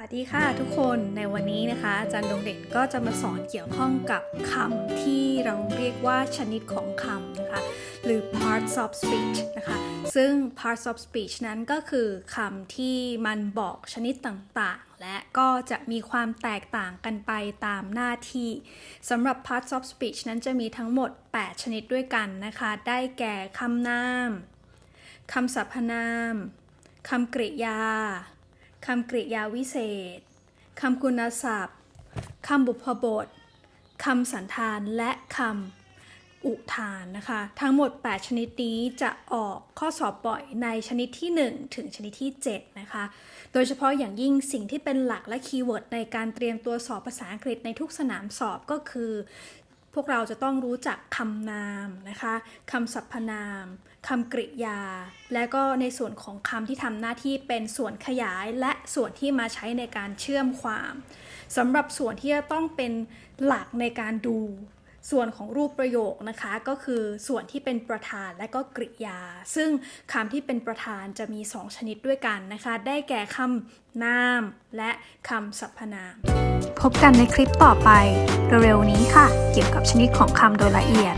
สวัสดีค่ะทุกคนในวันนี้นะคะอาจารย์ดงเด่นก็จะมาสอนเกี่ยวข้องกับคำที่เราเรียกว่าชนิดของคำนะคะ หรือ parts of speech นะคะ ซึ่ง parts of speech นั้นก็คือคำที่มันบอกชนิดต่างๆ และก็จะมีความแตกต่างกันไปตามหน้าที่สำหรับ parts of speech นั้นจะมีทั้งหมด 8 ชนิดด้วยกันนะคะ ได้แก่คำนามคำสรรพนามคำกริยา คำกริยาวิเศษ คำคุณศัพท์ คำบุพบท คำสันธาน และคำอุทานนะคะ ทั้งหมด 8 ชนิดนี้จะออกข้อสอบบ่อยในชนิดที่ 1 ถึงชนิดที่ 7 นะคะ โดยเฉพาะอย่างยิ่งสิ่งที่เป็นหลักและคีย์เวิร์ดในการเตรียมตัวสอบภาษาอังกฤษในทุกสนามสอบก็คือ วกเราจะต้องรู้จักคำนามนะคะคำสรรพนามคำกริยา และก็ในส่วนของคำที่ทำหน้าที่เป็นส่วนขยาย และส่วนที่มาใช้ในการเชื่อมความสำหรับส่วนที่จะต้องเป็นหลักในการดู ส่วนของรูปประโยคนะคะก็คือส่วนที่เป็นประธานและก็กริยา ซึ่งคำที่เป็นประธานจะมี 2 ชนิดด้วยกันนะคะ ได้แก่คำนามและคำสรรพนาม พบกันในคลิปต่อไปเร็วๆนี้ค่ะ เกี่ยวกับชนิดของคำโดยละเอียด